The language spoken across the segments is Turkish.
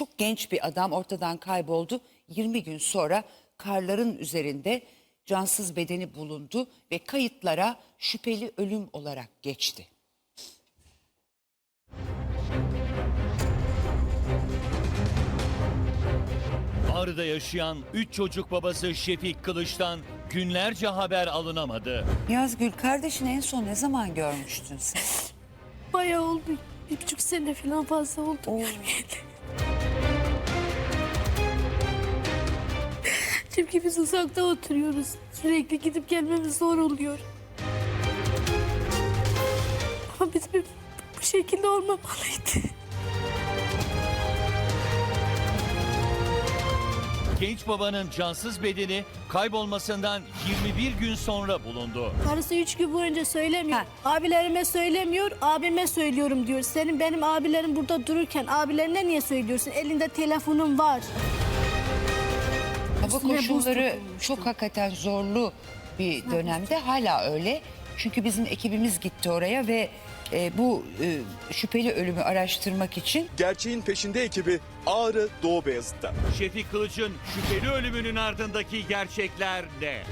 çok genç bir adam ortadan kayboldu. 20 gün sonra karların üzerinde cansız bedeni bulundu ve kayıtlara şüpheli ölüm olarak geçti. Ağrı'da yaşayan 3 çocuk babası Şefik Kılıç'tan günlerce haber alınamadı. Yazgül kardeşini en son ne zaman görmüştün sen? Bayağı oldu. Bir buçuk sene falan fazla oldu. Oo. Çünkü biz uzakta oturuyoruz. Sürekli gidip gelmemiz zor oluyor. Ama bizim bu şekilde olmamalıydı. Genç babanın cansız bedeni kaybolmasından 21 gün sonra bulundu. Karısı üç gün boyunca söylemiyor. Ha. Abilerime söylemiyor, abime söylüyorum diyor. Senin benim abilerim burada dururken abilerine niye söylüyorsun? Elinde telefonun var. Hava Üstüne buz koşulları tutulmuştu. çok hakikaten zorlu bir dönemde hala öyle. Çünkü bizim ekibimiz gitti oraya ve e, bu e, şüpheli ölümü araştırmak için Gerçeğin peşinde ekibi Ağrı Doğu Beyazıt'ta. Şefik Kılıç'ın şüpheli ölümünün ardındaki gerçekler ne?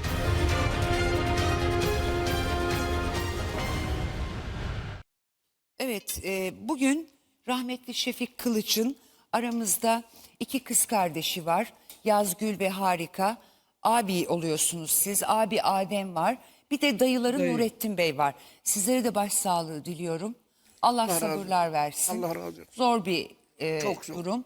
Evet, e, bugün rahmetli Şefik Kılıç'ın aramızda iki kız kardeşi var. Yazgül ve Harika. Abi oluyorsunuz siz. Abi Adem var. Bir de dayıları Dayı. Nurettin Bey var. Sizlere de başsağlığı diliyorum. Allah, razı sabırlar versin. Allah razı olsun. Zor bir e, Çok zor. durum.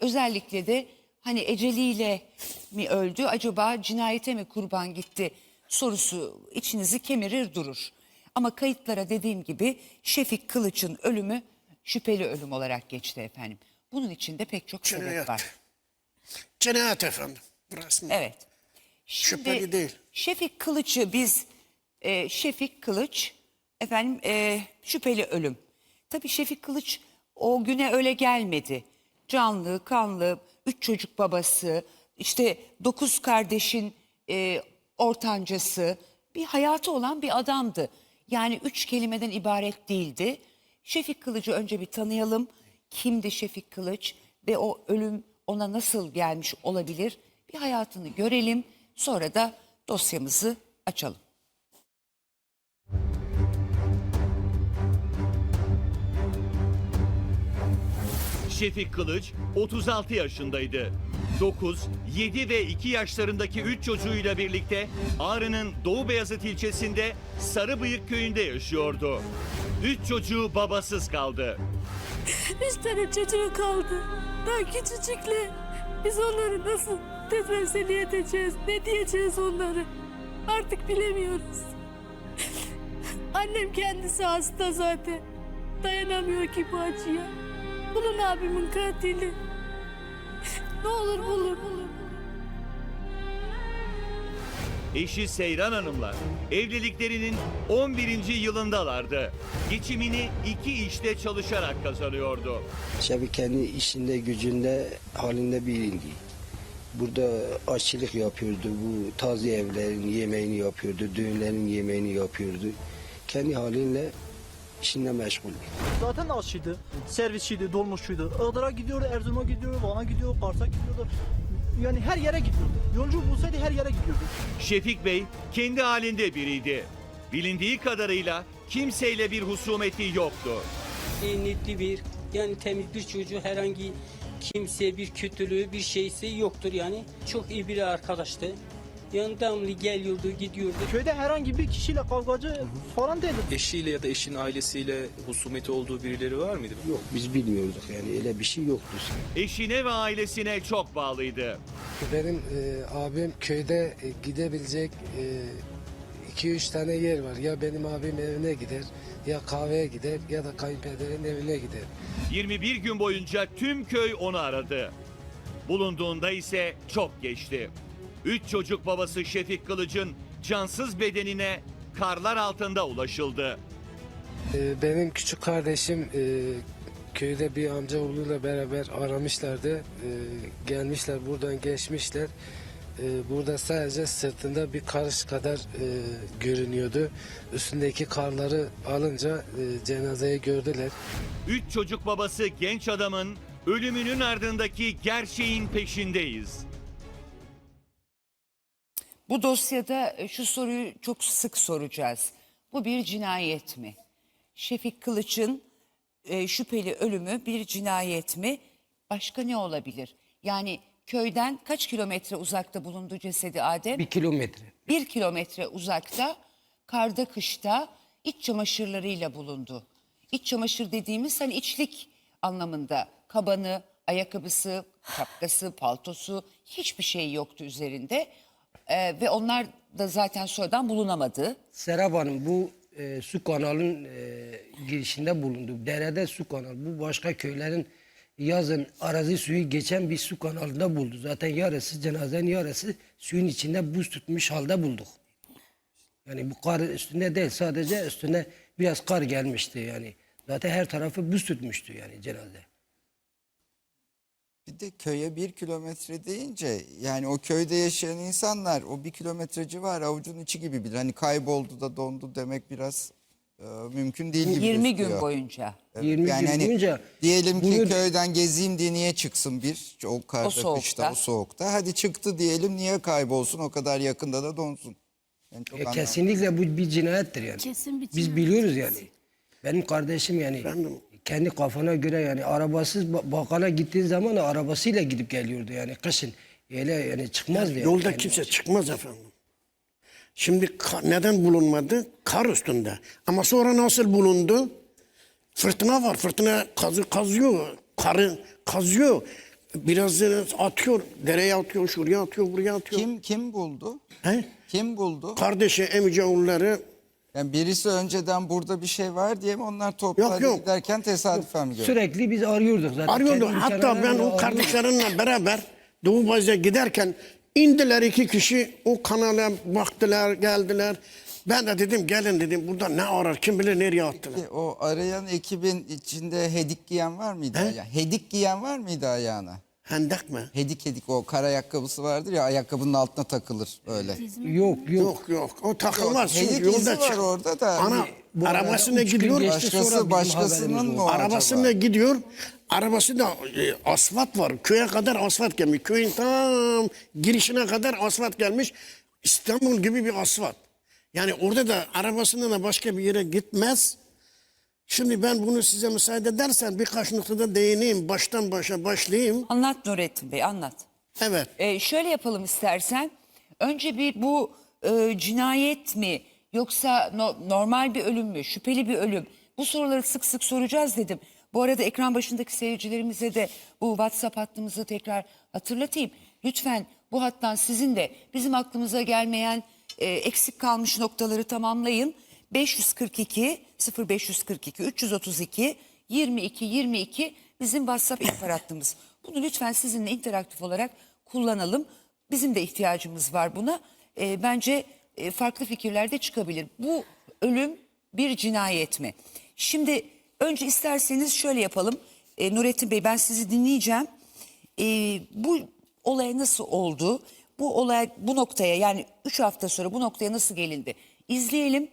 Özellikle de hani eceliyle mi öldü acaba cinayete mi kurban gitti sorusu içinizi kemirir durur. Ama kayıtlara dediğim gibi Şefik Kılıç'ın ölümü şüpheli ölüm olarak geçti efendim. Bunun içinde pek çok sebep Cinayet. var. Cinayet efendim. Burası. Evet. Şimdi Şüpheli değil. Şefik Kılıç'ı biz e, Şefik Kılıç efendim e, şüpheli ölüm. Tabii Şefik Kılıç o güne öyle gelmedi. Canlı, kanlı, üç çocuk babası, işte dokuz kardeşin e, ortancası, bir hayatı olan bir adamdı. Yani üç kelimeden ibaret değildi. Şefik Kılıç'ı önce bir tanıyalım. Kimdi Şefik Kılıç ve o ölüm ona nasıl gelmiş olabilir? Bir hayatını görelim. Sonra da dosyamızı açalım. Şefik Kılıç 36 yaşındaydı. 9, 7 ve 2 yaşlarındaki 3 çocuğuyla birlikte Ağrı'nın Doğu Beyazıt ilçesinde Sarıbıyık köyünde yaşıyordu. 3 çocuğu babasız kaldı. Üç tane çocuğu kaldı. Daha küçücükler. Biz onları nasıl teselli edeceğiz? Ne diyeceğiz onları? Artık bilemiyoruz. Annem kendisi hasta zaten. Dayanamıyor ki bu acıya. Bulun abimin katili. Ne olur bulun. Eşi Seyran Hanımlar evliliklerinin 11. yılındalardı. Geçimini iki işte çalışarak kazanıyordu. Şefi kendi işinde gücünde halinde birindi. Burada aşçılık yapıyordu. Bu taze evlerin yemeğini yapıyordu. Düğünlerin yemeğini yapıyordu. Kendi halinle işinde meşgul. Zaten aşçıydı, servisçiydi, dolmuşçuydu. Iğdır'a gidiyordu, Erzurum'a gidiyordu, Van'a gidiyordu, Kars'a gidiyordu. Yani her yere gidiyordu. Yolcu bulsaydı her yere gidiyordu. Şefik Bey kendi halinde biriydi. Bilindiği kadarıyla kimseyle bir husumeti yoktu. iyi niyetli bir yani temiz bir çocuğu herhangi kimseye bir kötülüğü bir şeysi yoktur yani. Çok iyi bir arkadaştı. Devamlı geliyordu gidiyordu. Köyde herhangi bir kişiyle kavgacı falan değildi. Eşiyle ya da eşin ailesiyle husumeti olduğu birileri var mıydı? Yok biz bilmiyorduk yani öyle bir şey yoktu. Eşine ve ailesine çok bağlıydı. Benim e, abim köyde e, gidebilecek 2-3 tane yer var. Ya benim abim evine gider, ya kahveye gider ya da kayınpederin evine gider. 21 gün boyunca tüm köy onu aradı. Bulunduğunda ise çok geçti. Üç çocuk babası Şefik Kılıç'ın cansız bedenine karlar altında ulaşıldı. E, benim küçük kardeşim e, köyde bir amcaoğluyla beraber aramışlardı. E, gelmişler buradan geçmişler. E, burada sadece sırtında bir karış kadar görünüyordu. Üstündeki karları alınca e, cenazeyi gördüler. Üç çocuk babası genç adamın ölümünün ardındaki gerçeğin peşindeyiz. Bu dosyada e, şu soruyu çok sık soracağız. Bu bir cinayet mi? Şefik Kılıç'ın e, şüpheli ölümü bir cinayet mi? Başka ne olabilir? Yani köyden kaç kilometre uzakta bulundu cesedi Adem? Bir kilometre. bir kilometre uzakta karda kışta iç çamaşırlarıyla bulundu. İç çamaşır dediğimiz hani içlik anlamında kabanı, ayakkabısı, şapkası, paltosu hiçbir şey yoktu üzerinde. Ee, ve onlar da zaten sonradan bulunamadı. Serap Hanım bu e, su kanalın e, girişinde bulundu. Derede su kanalı. Bu başka köylerin yazın arazi suyu geçen bir su kanalında buldu. Zaten yarısı cenazenin yarısı suyun içinde buz tutmuş halde bulduk. Yani bu kar üstüne değil sadece üstüne biraz kar gelmişti yani. Zaten her tarafı buz tutmuştu yani cenaze. Bir de köye bir kilometre deyince yani o köyde yaşayan insanlar o bir kilometre civarı avucun içi gibi bilir. Hani kayboldu da dondu demek biraz e, mümkün değil gibi 20 gün gözüküyor. boyunca. Evet, 20 yani gün hani boyunca diyelim ki bunu- köyden gezeyim diye niye çıksın bir o karda soğukta. kışta o soğukta. Hadi çıktı diyelim niye kaybolsun o kadar yakında da donsun. Yani çok Ya anlam- kesinlikle bu bir cinayettir yani. Kesin bir Biz cinayet. biliyoruz yani. Benim kardeşim yani kendi kafana göre yani arabasız ba- bakkala gittiği zaman arabasıyla gidip geliyordu yani kışın. Öyle yani çıkmazdı. yani. Yolda Yani kimse çıkmaz efendim. Şimdi ka- neden bulunmadı? Kar üstünde. Ama sonra nasıl bulundu? Fırtına var. Fırtına kazı, kazıyor. Karı kazıyor. Biraz atıyor. Dereye atıyor, şuraya atıyor, buraya atıyor. Kim kim buldu? He? Kim buldu? Kardeşi, emici oğulları Yani birisi önceden burada bir şey var diye mi onlar toplarda yok. giderken tesadüfen mi gördü? Sürekli biz arıyorduk zaten. arıyordu. Kendi Hatta ben o arıyorduk. kardeşlerimle beraber Doğu Bayezid'e giderken indiler iki kişi. O kanala baktılar, geldiler. Ben de dedim gelin dedim burada ne arar kim bilir nereye attılar. Peki, O arayan ekibin içinde hedik giyen var mıydı? He? ayağı- Hedik giyen var mıydı ayağına? Hendek mi? Hedik hedik o kar ayakkabısı vardır ya ayakkabının altına takılır öyle. Yok yok. Yok yok o takılmaz. Yok, Çünkü hedik izi yolda var çık. orada da. Ana Bu arabasına arada üç gün gidiyor. geçti sonra Başkası bizim başkasının haberimiz mı o Arabasında acaba? gidiyor. Arabası da e, asfalt var. Köye kadar asfalt gelmiş. Köyün tam girişine kadar asfalt gelmiş. İstanbul gibi bir asfalt. Yani orada da arabasında da başka bir yere gitmez. Şimdi ben bunu size müsaade edersen birkaç noktada değineyim. Baştan başa başlayayım. Anlat Nurettin Bey anlat. Evet. Ee, şöyle yapalım istersen. Önce bir bu e, cinayet mi yoksa no- normal bir ölüm mü, şüpheli bir ölüm? Bu soruları sık sık soracağız dedim. Bu arada ekran başındaki seyircilerimize de bu WhatsApp hattımızı tekrar hatırlatayım. Lütfen bu hattan sizin de bizim aklımıza gelmeyen e, eksik kalmış noktaları tamamlayın. 542 0542 332 22 22 bizim WhatsApp ihbar hattımız. Bunu lütfen sizinle interaktif olarak kullanalım. Bizim de ihtiyacımız var buna. E, bence e, farklı fikirler de çıkabilir. Bu ölüm bir cinayet mi? Şimdi önce isterseniz şöyle yapalım. E, Nurettin Bey ben sizi dinleyeceğim. E, bu olay nasıl oldu? Bu olay bu noktaya yani 3 hafta sonra bu noktaya nasıl gelindi? İzleyelim.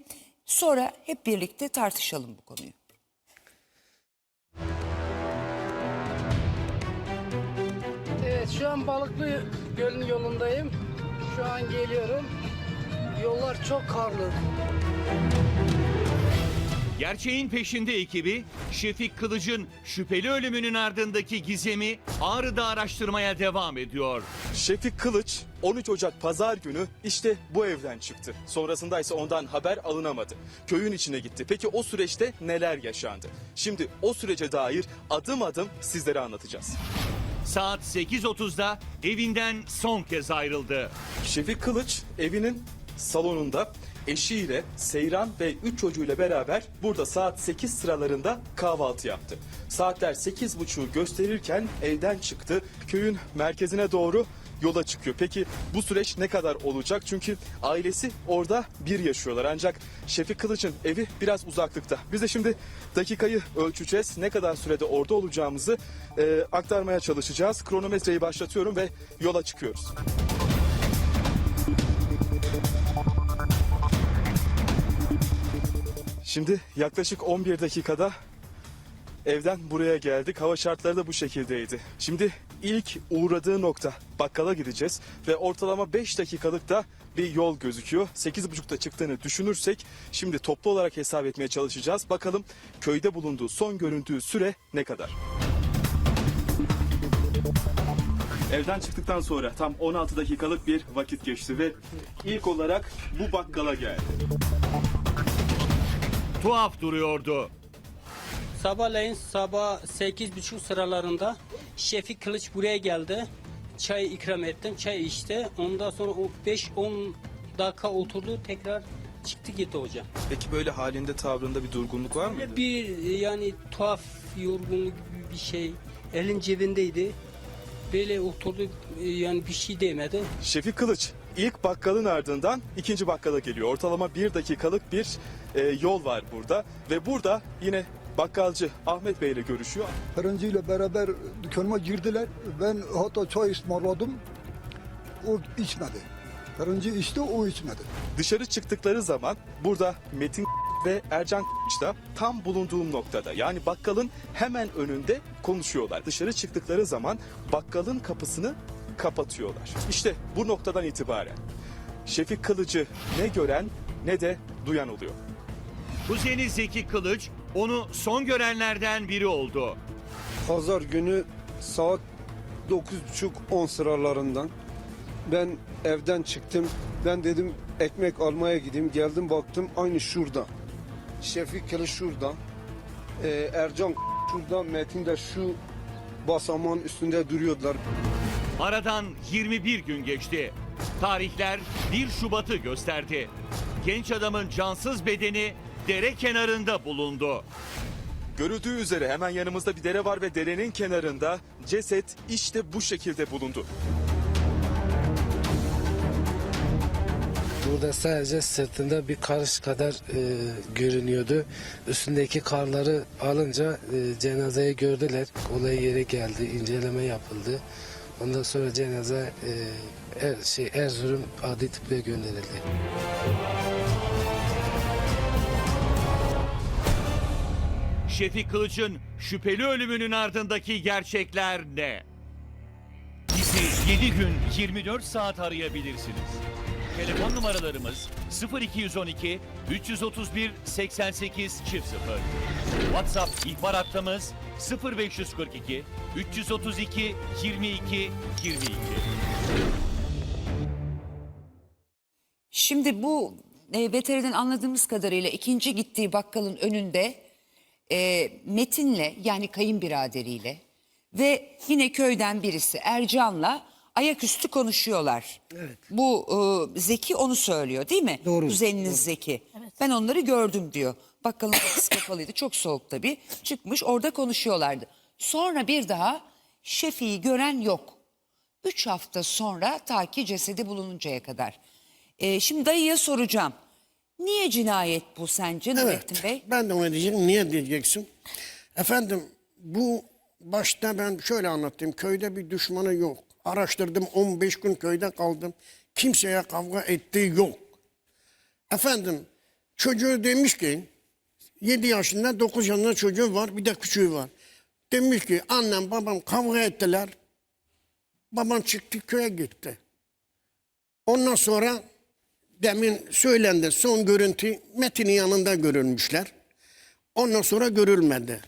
Sonra hep birlikte tartışalım bu konuyu. Evet şu an Balıklı Göl'ün yolundayım. Şu an geliyorum. Yollar çok karlı. Gerçeğin peşinde ekibi Şefik Kılıç'ın şüpheli ölümünün ardındaki gizemi Ağrı'da araştırmaya devam ediyor. Şefik Kılıç 13 Ocak pazar günü işte bu evden çıktı. Sonrasında ise ondan haber alınamadı. Köyün içine gitti. Peki o süreçte neler yaşandı? Şimdi o sürece dair adım adım sizlere anlatacağız. Saat 8.30'da evinden son kez ayrıldı. Şefik Kılıç evinin salonunda eşiyle Seyran ve 3 çocuğuyla beraber burada saat 8 sıralarında kahvaltı yaptı. Saatler 8.30'u gösterirken evden çıktı. Köyün merkezine doğru yola çıkıyor. Peki bu süreç ne kadar olacak? Çünkü ailesi orada bir yaşıyorlar. Ancak Şefik Kılıç'ın evi biraz uzaklıkta. Biz de şimdi dakikayı ölçeceğiz. Ne kadar sürede orada olacağımızı e, aktarmaya çalışacağız. Kronometreyi başlatıyorum ve yola çıkıyoruz. Şimdi yaklaşık 11 dakikada evden buraya geldik. Hava şartları da bu şekildeydi. Şimdi ilk uğradığı nokta bakkala gideceğiz ve ortalama 5 dakikalık da bir yol gözüküyor. 8.30'da çıktığını düşünürsek şimdi toplu olarak hesap etmeye çalışacağız. Bakalım köyde bulunduğu son görüntüğü süre ne kadar? Evden çıktıktan sonra tam 16 dakikalık bir vakit geçti ve ilk olarak bu bakkala geldi. Tuhaf duruyordu. Sabahleyin sabah 8.30 sıralarında Şefik Kılıç buraya geldi. Çay ikram ettim. Çay içti. Ondan sonra o 5-10 dakika oturdu. Tekrar çıktı gitti hocam. Peki böyle halinde tavrında bir durgunluk var mıydı? Bir yani tuhaf yorgunluk gibi bir şey. Elin cebindeydi. Böyle oturdu yani bir şey demedi. Şefik Kılıç ilk bakkalın ardından ikinci bakkala geliyor. Ortalama bir dakikalık bir e, yol var burada ve burada yine bakkalcı Ahmet Bey ile görüşüyor. Fırıncı ile beraber dükkanıma girdiler. Ben hatta çay ısmarladım. O içmedi. Fırıncı içti, o içmedi. Dışarı çıktıkları zaman burada Metin ve Ercan da tam bulunduğum noktada yani bakkalın hemen önünde konuşuyorlar. Dışarı çıktıkları zaman bakkalın kapısını kapatıyorlar. İşte bu noktadan itibaren Şefik Kılıcı ne gören ne de duyan oluyor. Kuzeni Zeki Kılıç onu son görenlerden biri oldu. Pazar günü saat 9.30-10 sıralarından ben evden çıktım. Ben dedim ekmek almaya gideyim. Geldim baktım aynı şurada. Şefik Kılıç şurada. Ee, Ercan şurada. Metin de şu basamağın üstünde duruyorlar. Aradan 21 gün geçti. Tarihler 1 Şubat'ı gösterdi. Genç adamın cansız bedeni dere kenarında bulundu. Görüldüğü üzere hemen yanımızda bir dere var ve derenin kenarında ceset işte bu şekilde bulundu. Burada sadece sırtında bir karış kadar e, görünüyordu. Üstündeki karları alınca e, cenazeyi gördüler. Olay yeri geldi, inceleme yapıldı. Ondan sonra cenaze e, er, şey Erzurum adli tıbbe gönderildi. Şefik Kılıç'ın şüpheli ölümünün ardındaki gerçekler ne? Bizi 7 gün 24 saat arayabilirsiniz. Telefon numaralarımız 0212 331 88 00. WhatsApp ihbar hattımız 0542 332 22 22. Şimdi bu e, veteriden anladığımız kadarıyla ikinci gittiği bakkalın önünde e, Metin'le yani kayınbiraderiyle ve yine köyden birisi Ercan'la ayaküstü konuşuyorlar. Bu e, Zeki onu söylüyor değil mi? Doğru, Kuzeniniz Zeki. Ben onları gördüm diyor. Bakkalın kapısı kapalıydı çok soğuk tabii. Çıkmış orada konuşuyorlardı. Sonra bir daha Şefi'yi gören yok. Üç hafta sonra ta ki cesedi bulununcaya kadar. Ee, şimdi dayıya soracağım. Niye cinayet bu sence Nurettin Bey? Ben de ona diyeceğim. Niye diyeceksin? Efendim bu başta ben şöyle anlatayım. Köyde bir düşmanı yok. Araştırdım 15 gün köyde kaldım. Kimseye kavga ettiği yok. Efendim çocuğu demiş ki 7 yaşında 9 yaşında çocuğu var bir de küçüğü var. Demiş ki annem babam kavga ettiler. Babam çıktı köye gitti. Ondan sonra demin söylendi son görüntü Metin'in yanında görülmüşler. Ondan sonra görülmedi.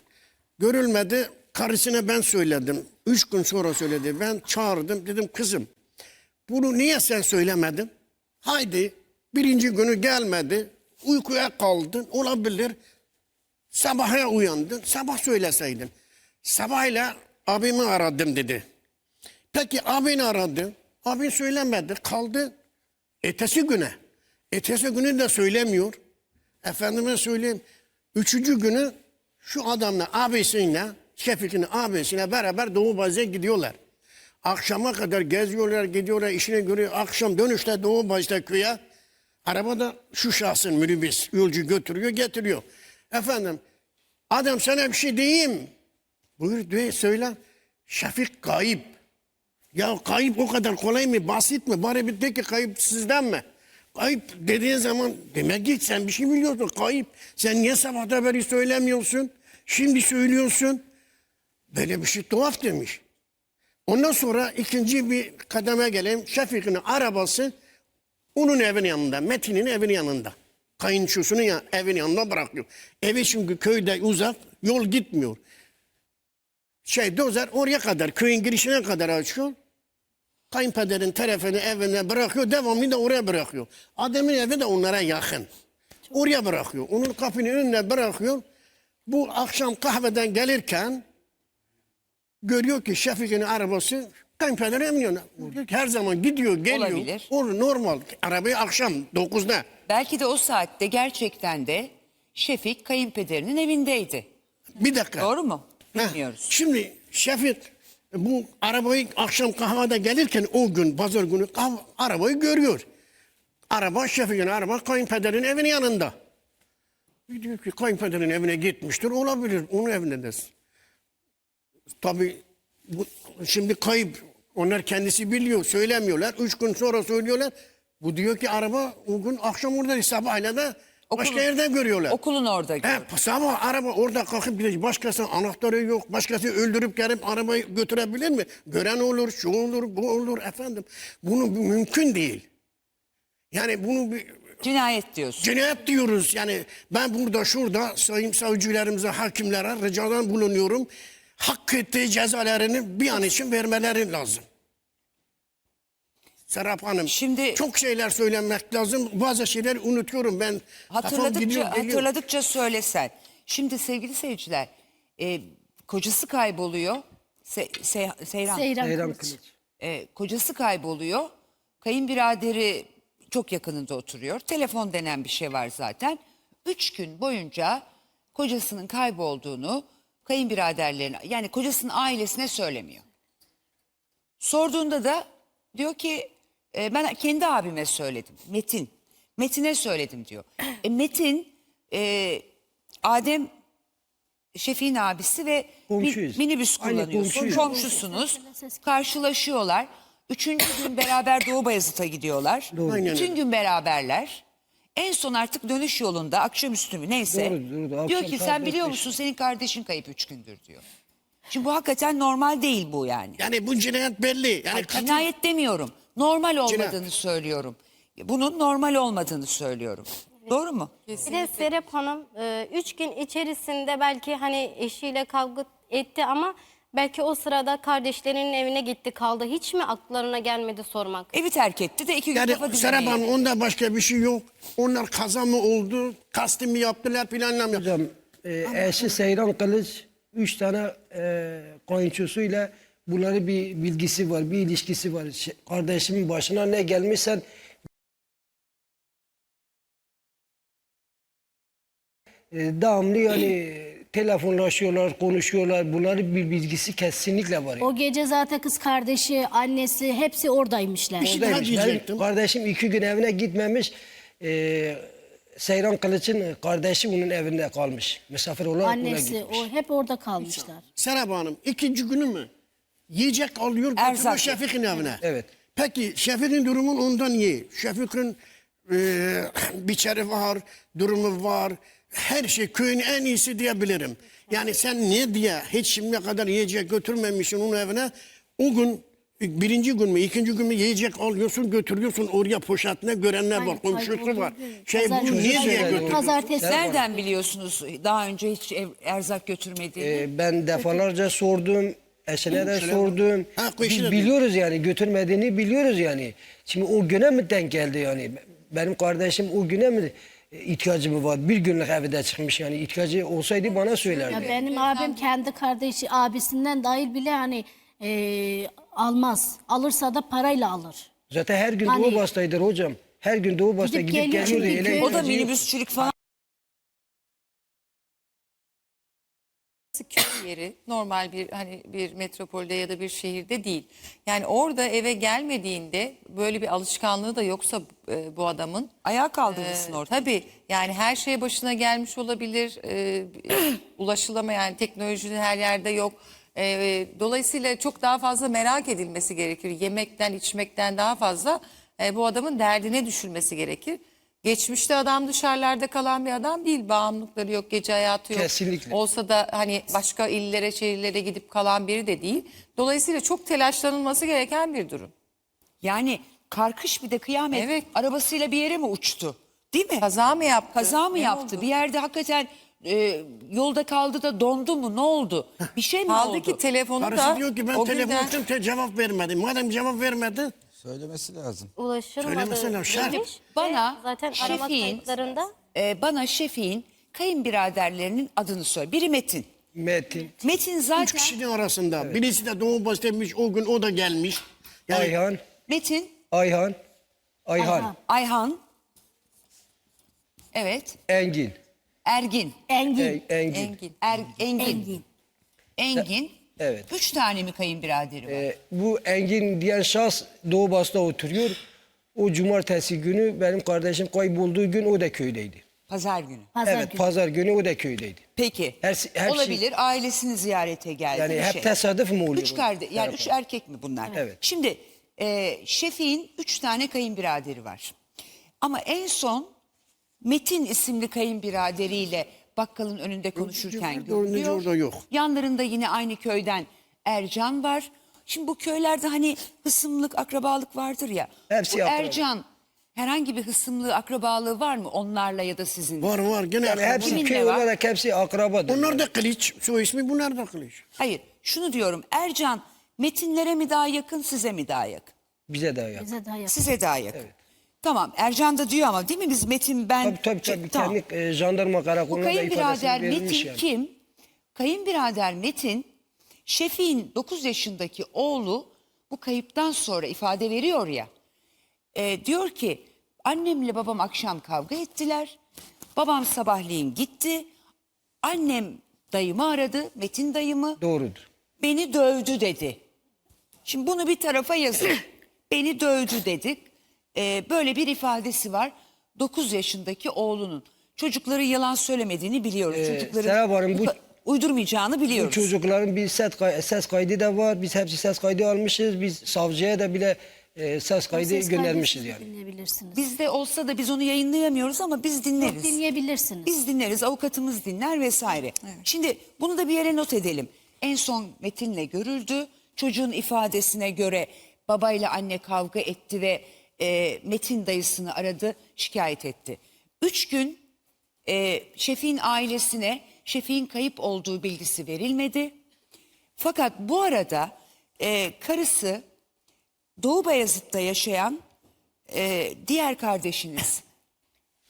Görülmedi karısına ben söyledim. Üç gün sonra söyledi. Ben çağırdım dedim kızım bunu niye sen söylemedin? Haydi birinci günü gelmedi. Uykuya kaldın olabilir. Sabaha uyandın. Sabah söyleseydin. Sabahla abimi aradım dedi. Peki abini aradı. Abin söylemedi. Kaldı Ertesi güne. Ertesi günü de söylemiyor. Efendime söyleyeyim. Üçüncü günü şu adamla abisiyle, Şefik'in abisiyle beraber Doğu Bazı'ya gidiyorlar. Akşama kadar geziyorlar, gidiyorlar, işine görüyor. Akşam dönüşte Doğu Bazı'da köye. Arabada şu şahsın minibüs yolcu götürüyor, getiriyor. Efendim, adam sana bir şey diyeyim. Buyur diye söyle. Şefik kayıp. Ya kayıp o kadar kolay mı, basit mi? Bari bir de ki kayıp sizden mi? Kayıp dediğin zaman demek ki sen bir şey biliyorsun kayıp. Sen niye sabahta beri söylemiyorsun? Şimdi söylüyorsun. Böyle bir şey tuhaf demiş. Ondan sonra ikinci bir kademe geleyim. Şefik'in arabası onun evin yanında. Metin'in evin yanında. Kayınçosunun ya, evin yanında bırakıyor. Evi çünkü köyde uzak. Yol gitmiyor. Şey dozer oraya kadar köyün girişine kadar açıyor. Kayınpederin tarafını evine bırakıyor. Devamını da oraya bırakıyor. Adem'in evi de onlara yakın. Oraya bırakıyor. Onun kapının önüne bırakıyor. Bu akşam kahveden gelirken görüyor ki Şefik'in arabası kayınpederin evinin yanına. Her zaman gidiyor geliyor. Olabilir. O normal. Arabayı akşam 9'da. Belki de o saatte gerçekten de Şefik kayınpederinin evindeydi. Bir dakika. Doğru mu? Heh, Bilmiyoruz. Şimdi Şefik bu arabayı akşam kahvede gelirken o gün pazar günü kahve, arabayı görüyor. Araba Şefik'in araba kayınpederin evinin yanında. Diyor ki kayınpederin evine gitmiştir olabilir onun evinde de. Tabii bu, şimdi kayıp onlar kendisi biliyor söylemiyorlar. Üç gün sonra söylüyorlar. Bu diyor ki araba o gün akşam orada sabahıyla da başka Okulun- yerde görüyorlar. Okulun orada. He, sabah araba orada kalkıp gidecek. Başkasının anahtarı yok. Başkası öldürüp gelip arabayı götürebilir mi? Gören olur, şu olur, bu olur efendim. Bunu mümkün değil. Yani bunu bir Cinayet diyorsun. cinayet diyoruz. Yani ben burada şurada sayın savcılarımıza, hakimlere ricadan bulunuyorum. Hak ettiği cezalarını bir an için vermeleri lazım. Serap Hanım, Şimdi- çok şeyler söylemek lazım. Bazı şeyler unutuyorum ben. Hatırladıkça, gidiyor, hatırladıkça söylesen. Şimdi sevgili seyirciler, e, kocası kayboluyor. Se, Se- Seyran. Seyran Kılıç. E, kocası kayboluyor. Kayınbiraderi çok yakınında oturuyor. Telefon denen bir şey var zaten. Üç gün boyunca kocasının kaybolduğunu kayınbiraderlerine yani kocasının ailesine söylemiyor. Sorduğunda da diyor ki e, ben kendi abime söyledim. Metin. Metin'e söyledim diyor. E, Metin e, Adem Şefik'in abisi ve mi- Komşuyuz. minibüs Aynı kullanıyorsun. komşuyuz. Komşusunuz. Karşılaşıyorlar. Üçüncü gün beraber Doğu Bayazıt'a gidiyorlar. Aynen Bütün öyle. gün beraberler. En son artık dönüş yolunda akşamüstü mü neyse. Doğru, doğru. diyor Akşam ki sen biliyor beş." musun senin kardeşin kayıp üç gündür diyor. Şimdi bu hakikaten normal değil bu yani. Yani bu cinayet belli. Yani Ay, katil- cinayet demiyorum. Normal olmadığını Cinayet. söylüyorum. Bunun normal olmadığını söylüyorum. Doğru mu? Bir de Serap Hanım e, üç gün içerisinde belki hani eşiyle kavga etti ama belki o sırada kardeşlerinin evine gitti kaldı. Hiç mi aklarına gelmedi sormak? Evi terk etti de iki gün kafa Yani dinlemeye Serap Hanım onda başka bir şey yok. Onlar kaza mı oldu? Kasti mi yaptılar planla mı? Hocam e, eşi Seyran Kılıç üç tane e, kayınçosuyla bunları bir bilgisi var, bir ilişkisi var. Şey, kardeşimin başına ne gelmişsen e, devamlı yani telefonlaşıyorlar, konuşuyorlar. Bunların bir bilgisi kesinlikle var. yani. O gece zaten kız kardeşi, annesi hepsi oradaymışlar. Bir şey daha diyecektim. kardeşim iki gün evine gitmemiş. E, Seyran Kılıç'ın kardeşi onun evinde kalmış. Misafir olarak ona Annesi gitmiş. o hep orada kalmışlar. Serap Hanım ikinci günü mü? Yiyecek alıyor Erzak. götürüyor Şefik'in evine. Evet. Peki Şefik'in durumun ondan iyi. Şefik'in e, biçeri var, durumu var. Her şey köyün en iyisi diyebilirim. Yani sen ne diye hiç şimdiye kadar yiyecek götürmemişsin onun evine. O gün birinci gün mü ikinci gün mü yiyecek alıyorsun götürüyorsun oraya poşetine görenler var komşusu var. değil. Şey Pazartesi- niye diye söyledi. götürüyorsun? Pazartesi. Nereden biliyorsunuz daha önce hiç ev- erzak götürmediğini? Ee, ben defalarca sordum. Şöyle- sordum. Ha, Biz biliyoruz yani götürmediğini biliyoruz yani. Şimdi o güne mi denk geldi yani? Benim kardeşim o güne mi ihtiyacı mı var? Bir günlük evde çıkmış yani ihtiyacı olsaydı bana söylerdi. Ya benim abim kendi kardeşi abisinden dahil bile hani e, almaz. Alırsa da parayla alır. Zaten her gün Hani- Doğu Basta'ydır hocam. Her gün Doğu Bast'a Gidip gidip geliyor geliyordu. Ele o da minibüsçülük falan yeri normal bir hani bir metropolde ya da bir şehirde değil. Yani orada eve gelmediğinde böyle bir alışkanlığı da yoksa e, bu adamın ayağa e, kaldırırsın orada. tabii yani her şey başına gelmiş olabilir. E, ulaşılamayan teknolojinin her yerde yok. E, dolayısıyla çok daha fazla merak edilmesi gerekir. Yemekten, içmekten daha fazla e, bu adamın derdine düşülmesi gerekir. Geçmişte adam dışarılarda kalan bir adam değil. Bağımlılıkları yok, gece hayatı yok. Kesinlikle. Olsa da hani başka illere, şehirlere gidip kalan biri de değil. Dolayısıyla çok telaşlanılması gereken bir durum. Yani karkış bir de kıyamet. Evet. Arabasıyla bir yere mi uçtu? Değil mi? Kaza mı yaptı? Kaza mı Ne yaptı? oldu? Bir yerde hakikaten e, yolda kaldı da dondu mu? Ne oldu? Bir şey mi Kaldı oldu? ki telefonu Karısı da diyor ki ben o telefon günden- te cevap vermedi. Madem cevap vermedi Söylemesi lazım. Ulaşılmadı. Söylemesene, şart. demiş. Bana Ve zaten arama Şefik'in- kayıtlarında E, bana Şefik'in kayınbiraderlerinin adını söyle. Biri Metin. Metin, Metin üç zaten kişinin arasında. Birisi de doğu basitmiş o gün o da gelmiş. Yani Ayhan, Metin, Ayhan, Ayhan, Ayhan, evet, Engin. Ergin, Engin. E- Engin. Engin. Er, Engin, Engin. Evet. Üç tane mi kayınbiraderi var? Ee, bu Engin diyen şahs Doğu Bas'ta oturuyor. O cumartesi günü benim kardeşim kaybolduğu gün o da köydeydi. Pazar günü. Pazar evet günü. pazar günü o da köydeydi. Peki. Her- hepsi- Olabilir. Ailesini ziyarete geldi. Yani bir hep şey. tesadüf mü oluyor? Üç kardeş, yani üç erkek mi bunlar? Evet. Şimdi e, Şefik'in üç tane kayınbiraderi var. Ama en son Metin isimli kayınbiraderiyle bakkalın önünde konuşurken orada, orada yok. Yanlarında yine aynı köyden Ercan var. Şimdi bu köylerde hani hısımlık, akrabalık vardır ya. Hepsi bu akraba. Ercan herhangi bir hısımlığı, akrabalığı var mı onlarla ya da sizin? var var gene Yani hepsi Kiminle köy var? olarak hepsi akrabadır. Onlar da kılıç. Şu ismi bunlar da kılıç. Hayır, şunu diyorum. Ercan Metinlere mi daha yakın, size mi daha yakın? Bize de yakın. Bize daha yakın. Size daha yakın. Tamam, Ercan da diyor ama değil mi biz Metin ben... Tabii tabii, tabii. Tamam. kendi e, jandarma Bu karakoluna da kayınbirader verilmiş Metin yani. kim? Kayınbirader Metin, Şefik'in 9 yaşındaki oğlu bu kayıptan sonra ifade veriyor ya. e, diyor ki annemle babam akşam kavga ettiler. Babam sabahleyin gitti. Annem dayımı aradı, Metin dayımı. Doğrudur. Beni dövdü dedi. Şimdi bunu bir tarafa yazın. Beni dövdü dedik. Ee, böyle bir ifadesi var. 9 yaşındaki oğlunun. Çocukları yalan söylemediğini biliyoruz. Ee, Çocukların Serap Hanım, bu- uydurmayacağını Bu biliyoruz. çocukların bir ses, kay- ses kaydı da var. Biz hepsi ses kaydı almışız. Biz savcıya da bile e, ses kaydı Ses göndermişiz yani. Dinleyebilirsiniz. Bizde olsa da biz onu yayınlayamıyoruz ama biz dinleriz. Dinleyebilirsiniz. Biz dinleriz, avukatımız dinler vesaire. Şimdi bunu da bir yere not edelim. En son Metin'le görüldü. Çocuğun ifadesine göre babayla anne kavga etti ve e, Metin dayısını aradı, şikayet etti. Üç gün e, Şefik'in ailesine Şefik'in kayıp olduğu bilgisi verilmedi. Fakat bu arada e, karısı Doğu Bayazıt'ta yaşayan e, diğer kardeşiniz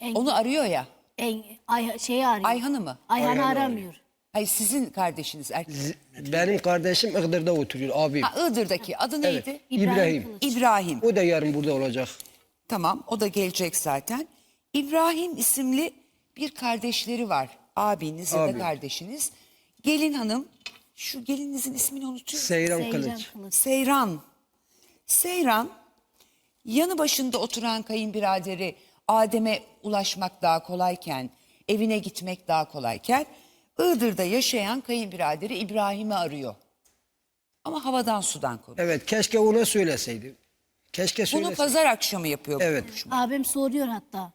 onu arıyor ya. en, Ay, şeyi arıyor. Ayhan'ı mı? Ayhan'ı aramıyor. Hayır sizin kardeşiniz erkek. Benim kardeşim Iğdır'da oturuyor abim. Ha Iğdır'daki adı Evet. neydi? İbrahim. İbrahim. O da yarın burada olacak. Tamam o da gelecek zaten. İbrahim isimli bir kardeşleri var. Abiniz ya da Abi. kardeşiniz. Gelin hanım şu gelininizin ismini unutuyorum. Seyran. Kılıç. Seyran. Seyran yanı başında oturan kayınbiraderi Adem'e ulaşmak daha kolayken, evine gitmek daha kolayken Iğdır'da yaşayan kayınbiraderi İbrahim'i arıyor. Ama havadan sudan konuşuyor. Evet keşke ona söyleseydi. Keşke Bunu söyleseydi. pazar akşamı yapıyor. bu Evet. konuşma. Abim soruyor hatta.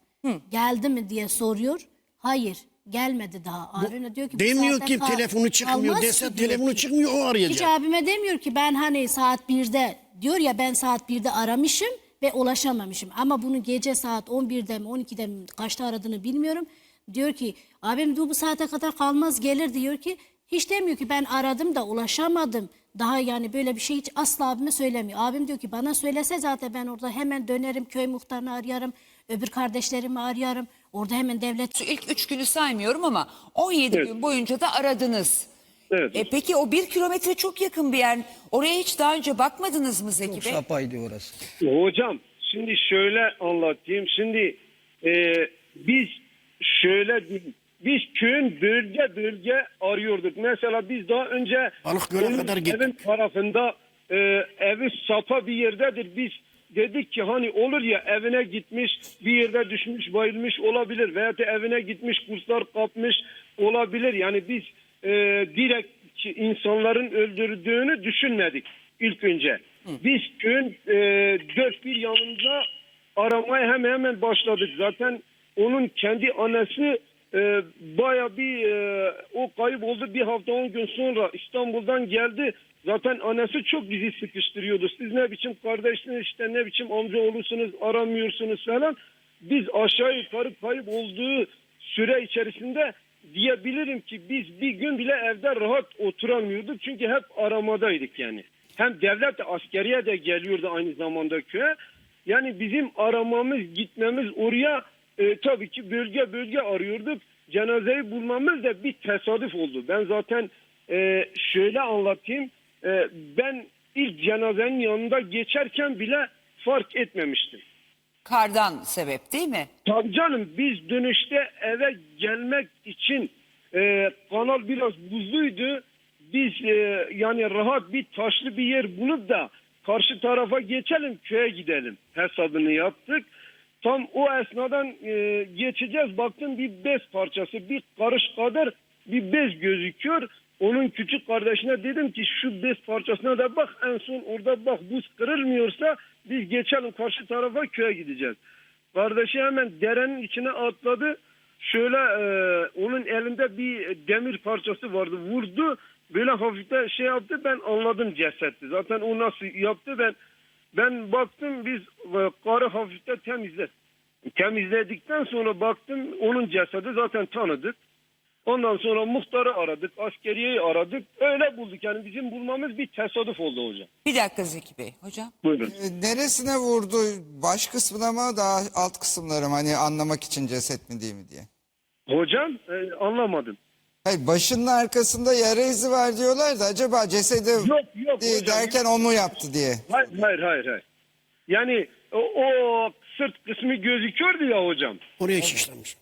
Geldi mi diye soruyor. Hayır gelmedi daha. Abime diyor ki bu Demiyor ki kal- telefonu çıkmıyor. kalmaz Dese diyor telefonu ki. çıkmıyor o Hiç arayacak. abime demiyor ki ben hani saat 1'de diyor ya ben saat 1'de aramışım ve ulaşamamışım. Ama bunu gece saat 11'de mi 12'de mi kaçta aradığını bilmiyorum. Diyor ki abim diyor bu saate kadar kalmaz gelir diyor ki hiç demiyor ki ben aradım da ulaşamadım. Daha yani böyle bir şey hiç asla abime söylemiyor. Abim diyor ki bana söylese zaten ben orada hemen dönerim köy muhtarını ararım. Öbür kardeşlerimi ararım. Orada hemen devlet ilk üç günü saymıyorum ama 17 gün boyunca da aradınız. Evet. E peki o bir kilometre çok yakın bir yer. Oraya hiç daha önce bakmadınız mı Zeki Çok Bey? sapaydı orası. Hocam şimdi şöyle anlatayım. Şimdi e, biz şöyle. Biz köyün bölge bölge arıyorduk. Mesela biz daha önce Balıkgöl'e kadar gittik. evin tarafında e, evi sapa bir yerdedir. Biz dedik ki hani olur ya evine gitmiş bir yerde düşmüş bayılmış olabilir veya da evine gitmiş kurslar kapmış olabilir. Yani biz e, direkt insanların öldürdüğünü düşünmedik ilk önce. Biz köyün e, dört bir yanında aramaya hemen hemen başladık. Zaten onun kendi annesi e, baya bir e, o kayıp oldu bir hafta on gün sonra İstanbul'dan geldi. Zaten annesi çok bizi sıkıştırıyordu. Siz ne biçim kardeşsiniz işte ne biçim amca olursunuz aramıyorsunuz falan. Biz aşağı yukarı kayıp olduğu süre içerisinde diyebilirim ki biz bir gün bile evde rahat oturamıyorduk. Çünkü hep aramadaydık yani. Hem devlet de askeriye de geliyordu aynı zamanda köye. Yani bizim aramamız, gitmemiz oraya e, tabii ki bölge bölge arıyorduk. Cenazeyi bulmamız da bir tesadüf oldu. Ben zaten e, şöyle anlatayım. E, ben ilk cenazenin yanında geçerken bile fark etmemiştim. Kardan sebep değil mi? Tabii canım biz dönüşte eve gelmek için e, kanal biraz buzluydu. Biz e, yani rahat bir taşlı bir yer bulup da karşı tarafa geçelim köye gidelim hesabını yaptık. Tam o esnadan e, geçeceğiz baktım bir bez parçası bir karış kadar bir bez gözüküyor. Onun küçük kardeşine dedim ki şu bez parçasına da bak en son orada bak buz kırılmıyorsa biz geçelim karşı tarafa köye gideceğiz. Kardeşi hemen derenin içine atladı. Şöyle e, onun elinde bir demir parçası vardı. Vurdu. Böyle hafifte şey yaptı. Ben anladım cesetti. Zaten o nasıl yaptı ben ben baktım biz e, karı hafifte temizle. Temizledikten sonra baktım onun cesedi zaten tanıdık. Ondan sonra muhtarı aradık, askeriyeyi aradık. Öyle bulduk yani bizim bulmamız bir tesadüf oldu hocam. Bir dakika Zeki Bey hocam. Buyurun. E, Neresine vurdu? Baş kısmına mı daha alt kısımları mı? Hani anlamak için ceset mi değil mi diye. Hocam e, anlamadım. Hayır başının arkasında yara izi var diyorlar da acaba cesedi Yok yok diye- hocam. derken o mu yaptı diye. Hayır hayır hayır. hayır. Yani o, o sırt kısmı gözüküyordu ya hocam. Oraya şişlemiş.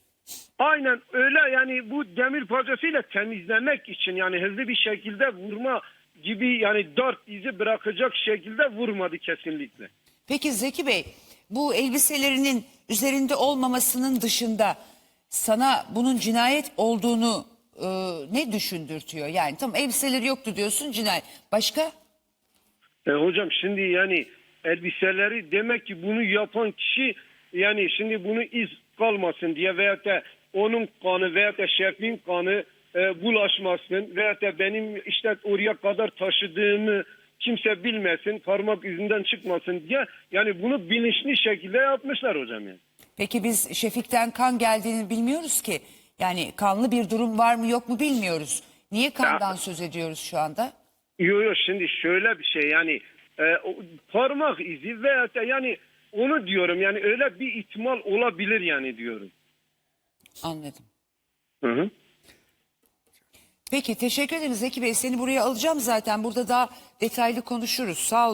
Aynen öyle yani bu demir parçasıyla temizlemek için yani hızlı bir şekilde vurma gibi yani dart izi bırakacak şekilde vurmadı kesinlikle. Peki Zeki Bey bu elbiselerinin üzerinde olmamasının dışında sana bunun cinayet olduğunu e, ne düşündürtüyor? Yani tam elbiseleri yoktu diyorsun cinayet. Başka? E, hocam şimdi yani elbiseleri demek ki bunu yapan kişi yani şimdi bunu iz kalmasın diye veyahut da onun kanı veyahut da şefin kanı e, bulaşmasın veyahut da benim işte oraya kadar taşıdığımı kimse bilmesin parmak izinden çıkmasın diye yani bunu bilinçli şekilde yapmışlar hocam yani. Peki biz Şefik'ten kan geldiğini bilmiyoruz ki. Yani kanlı bir durum var mı yok mu bilmiyoruz. Niye kandan söz ediyoruz şu anda? Yok yok şimdi şöyle bir şey yani e, parmak izi da yani onu diyorum yani öyle bir ihtimal olabilir yani diyorum. Anladım. Hı hı. Peki teşekkür ederim Zeki Bey. Seni buraya alacağım zaten. Burada daha detaylı konuşuruz. Sağ olun.